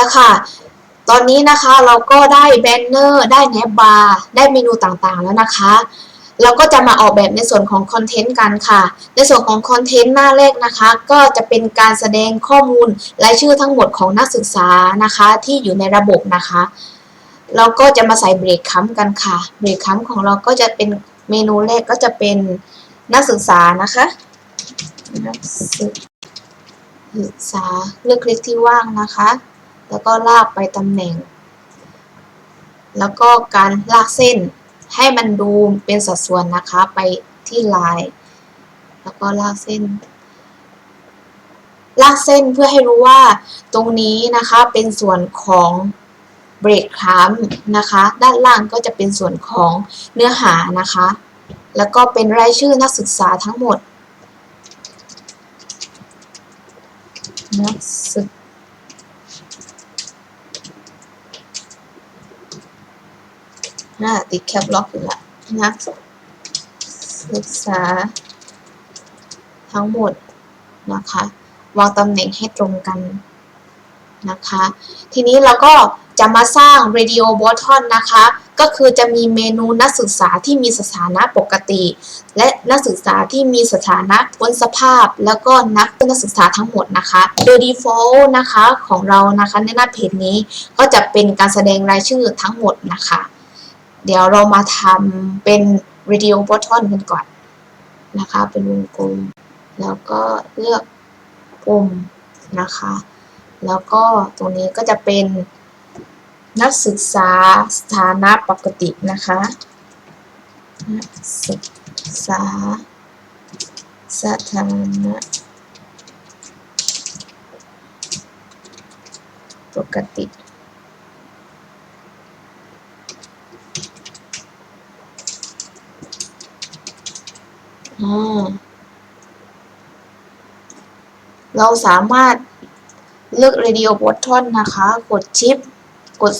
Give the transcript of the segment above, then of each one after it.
ละค่ะ ตอนนี้นะคะเราก็ได้แบนเนอร์ ได้แนบบาร์ ได้เมนูต่างๆแล้วนะคะ เราก็จะมาออกแบบในส่วนของคอนเทนต์กันค่ะ ในส่วนของคอนเทนต์หน้าแรกนะคะ ก็จะเป็นการแสดงข้อมูลรายชื่อทั้งหมดของนักศึกษานะคะ ที่อยู่ในระบบนะคะ เราก็จะมาใส่เบรกคัมกันค่ะ เบรกคัมของเราก็จะเป็นเมนูแรกก็จะเป็นนักศึกษานะคะ นักศึกษาเลือกคลิกที่ว่างนะคะ แล้วก็ลากไปตำแหน่ง แล้วก็การลากเส้นให้มันดูเป็นสัดส่วนนะคะไปที่ลาย แล้วก็ลากเส้น ลากเส้นเพื่อให้รู้ว่าตรงนี้นะคะเป็นส่วนของเบรกครัมนะคะ ด้านล่างก็จะเป็นส่วนของเนื้อหานะคะ แล้วก็เป็นรายชื่อนักศึกษาทั้งหมด นักศึก น่าติดแคปล็อกอยู่ละนักศึกษา ทั้งหมดนะคะวางตำแหน่งให้ตรงกันนะคะ ทีนี้เราก็จะมาสร้าง radio button นะคะ ก็คือจะมีเมนูนักศึกษาที่มีสถานะปกติ และนักศึกษาที่มีสถานะพ้นสภาพ แล้วก็นักนักศึกษาทั้งหมดนะคะ โดย default นะคะของเรานะคะในหน้าเพจนี้ก็จะเป็นการแสดงรายชื่อทั้งหมดนะคะ เดี๋ยวเรามาทำเป็น radio button กันก่อนนะคะ เป็นวงกลม แล้วก็เลือกปุ่มนะคะ แล้วก็ตรงนี้ก็จะเป็นนักศึกษาสถานะปกตินะคะนักศึกษาสถานะปกติ เราสามารถเลือก radio button นะคะ กดชิป กด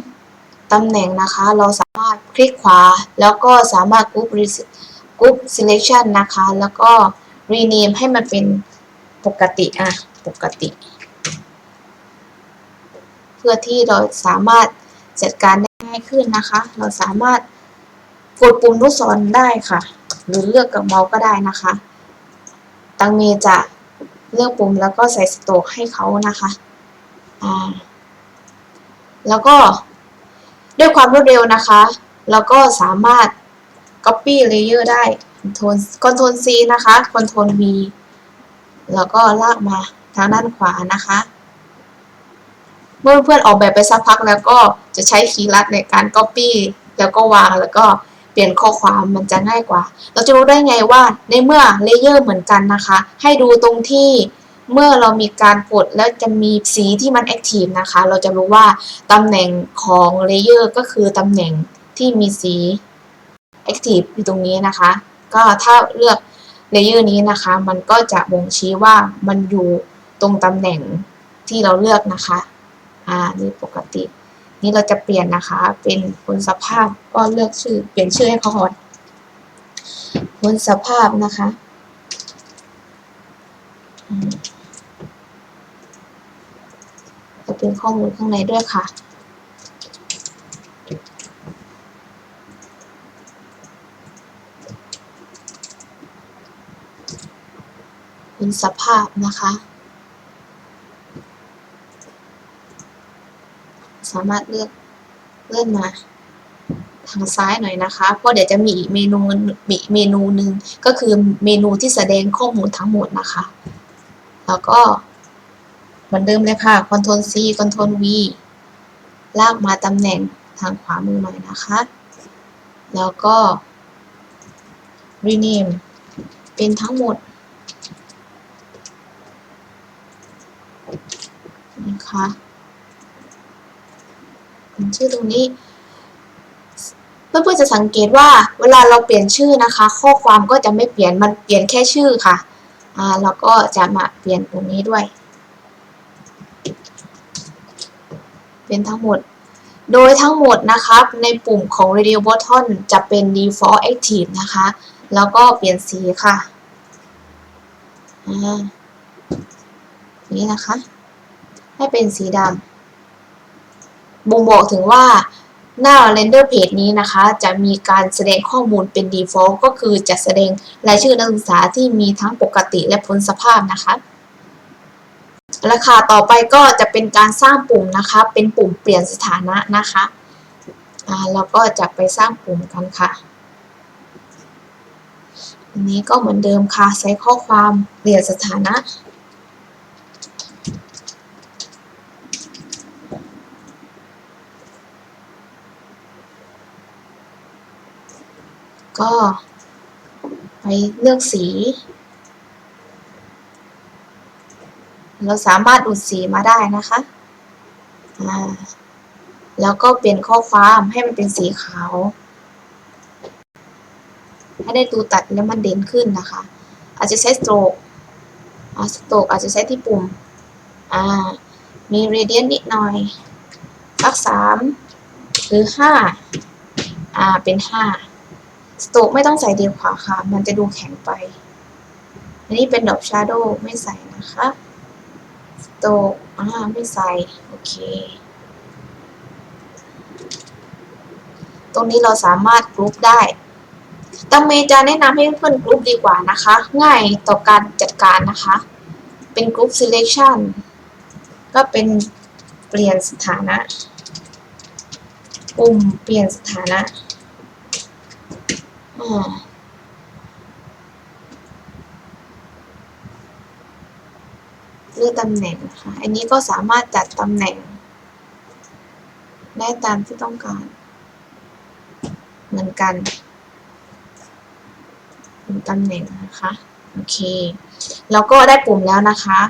2 ตำแหน่งนะคะ เราสามารถคลิกขวา แล้วก็สามารถ group group selection นะคะ แล้วก็ rename ให้มันเป็นปกติอะ ปกติ เพื่อที่เราสามารถจัดการได้ง่ายขึ้นนะคะ เราสามารถกดปุ่มลูกศรได้ค่ะ หรือเลือกกับเมาส์ก็ได้นะคะ ตังเมจะเลือกปุ่มแล้วก็ใส่สโตกให้เขานะคะอ่าแล้วก็ด้วยความรวดเร็วนะคะเราก็สามารถ copy layer ได้ Ctrl Ctrl C นะคะ Ctrl V แล้วก็ลากมาทางด้านขวานะคะ เมื่อเพื่อนออกแบบไปสักพักแล้วก็จะใช้คีย์ลัดในการ copy แล้วก็วางแล้วก็ เปลี่ยนข้อความมันจะง่ายกว่า เราจะรู้ได้ไงว่าในเมื่อเลเยอร์เหมือนกันนะคะ ให้ดูตรงที่เมื่อเรามีการกดแล้วจะมีสีที่มัน active นะคะ เราจะรู้ว่าตำแหน่งของเลเยอร์ก็คือตำแหน่งที่มีสี active อยู่ตรงนี้นะคะ ก็ถ้าเลือกเลเยอร์นี้นะคะ มันก็จะบ่งชี้ว่ามันอยู่ตรงตำแหน่งที่เราเลือกนะคะ อ่า นี่ปกติ นี่เราจะเปลี่ยนนะคะ เป็นพ้นสภาพก็เลือกชื่อ เปลี่ยนชื่อให้เขาก่อนพ้นสภาพนะคะจะเป็นข้อมูลข้างในด้วยค่ะเป็นสภาพนะคะ สามารถเลือกเลื่อนมาทางซ้ายหน่อยนะคะ เพราะเดี๋ยวจะมีอีกเมนูมีเมนูหนึ่งก็คือเมนูที่แสดงข้อมูลทั้งหมดนะคะ แล้วก็เหมือนเดิมเลยค่ะ Ctrl C Ctrl V ลากมาตำแหน่งทางขวามือหน่อยนะคะ แล้วก็ rename เป็นทั้งหมดนะคะ ชื่อตรงนี้ เพื่อนๆจะสังเกตว่าเวลาเราเปลี่ยนชื่อนะคะ ข้อความก็จะไม่เปลี่ยนมันเปลี่ยนแค่ชื่อค่ะอ่าแล้วก็จะมาเปลี่ยนตรงนี้ด้วย เป็นทั้งหมด โดยทั้งหมดนะคะในปุ่มของ radio button จะเป็น default active นะคะ แล้วก็เปลี่ยนสีค่ะอ่านี้นะคะ ให้เป็นสีดำ บ่งบอกถึงว่าหน้า render page นี้นะคะ จะมีการแสดงข้อมูลเป็น default ก็คือจะแสดงรายชื่อนักศึกษาที่มีทั้งปกติและพ้นสภาพนะคะ ราคาต่อไปก็จะเป็นการสร้างปุ่มนะคะ เป็นปุ่มเปลี่ยนสถานะนะคะอ่าเราก็จะไปสร้างปุ่มกันค่ะ อันนี้ก็เหมือนเดิมค่ะ ใช้ข้อความเปลี่ยนสถานะ ก็ไปเลือกสี เราสามารถอุดสีมาได้นะคะแล้วก็เปลี่ยนข้อความให้มันเป็นสีขาว ให้ได้ดูตัดแล้วมันเด่นขึ้นนะคะ อาจจะใช้สโตรกสโตรกอาจจะใช้ที่ปุ่ม อ่า มีเรเดียนนิดหน่อย สักสามหรือห้า อ่า เป็นห้า สโตกไม่ต้องใส่เดียวขวาค่ะ มันจะดูแข็งไป อันนี้เป็นดอกชาโดว์ไม่ใส่นะคะ สโตกอ่าไม่ใส่ โอเค ตรงนี้เราสามารถกรุ๊ปได้ตังเมจะแนะนำให้เพื่อนกรุ๊ปดีกว่านะคะ ง่ายต่อการจัดการนะคะ เป็นกรุ๊ป selection ก็เป็นเปลี่ยนสถานะ ปุ่มเปลี่ยนสถานะ เลือกตำแหน่งนะคะอันนี้ก็สามารถจัดตำแหน่ง ได้ตามที่ต้องการ เหมือนกันเป็นตำแหน่งนะคะ โอเค แล้วก็ได้ปุ่มแล้วนะคะ